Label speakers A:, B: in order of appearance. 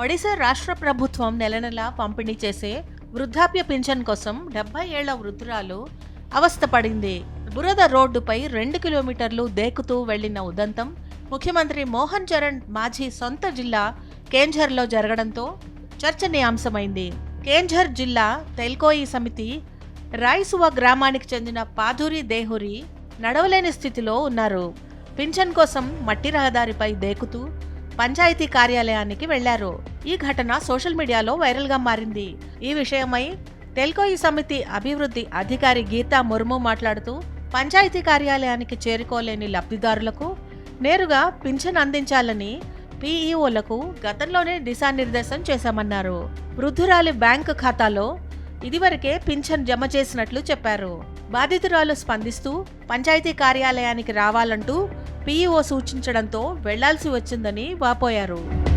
A: ఒడిశా రాష్ట్ర ప్రభుత్వం నెల నెలా పంపిణీ చేసే వృద్ధాప్య పింఛన్ కోసం డెబ్బై ఏళ్ళ వృద్ధురాలు అవస్థపడింది బురద రోడ్డుపై రెండు కిలోమీటర్లు దేకుతూ వెళ్ళిన ఉదంతం ముఖ్యమంత్రి మోహన్ చరణ్ మాజీ సొంత జిల్లా కేంఝర్లో జరగడంతో చర్చనీయాంశమైంది. కేంఝర్ జిల్లా తెల్కోయి సమితి రాయిసువ గ్రామానికి చెందిన పాధురి దేహురి నడవలేని స్థితిలో ఉన్నారు. పింఛన్ కోసం మట్టి రహదారిపై దేకుతూ పంచాయతీ కార్యాలయానికి వెళ్ళారు. ఈ ఘటన సోషల్ మీడియాలో వైరల్గా మారింది. ఈ విషయమై తెల్కోయి సమితి అభివృద్ధి అధికారి గీతా ముర్ము మాట్లాడుతూ పంచాయతీ కార్యాలయానికి చేరుకోలేని లబ్ధిదారులకు నేరుగా పింఛన్ అందించాలని పీఈఓలకు గతంలోనే దిశానిర్దేశం చేశామన్నారు. వృద్ధురాలి బ్యాంకు ఖాతాలో ఇదివరకే పింఛన్ జమ చేసినట్లు చెప్పారు. బాధితురాలు స్పందిస్తూ పంచాయతీ కార్యాలయానికి రావాలంటూ పీఈఓ సూచించడంతో వెళ్ళాల్సి వచ్చిందని వాపోయారు.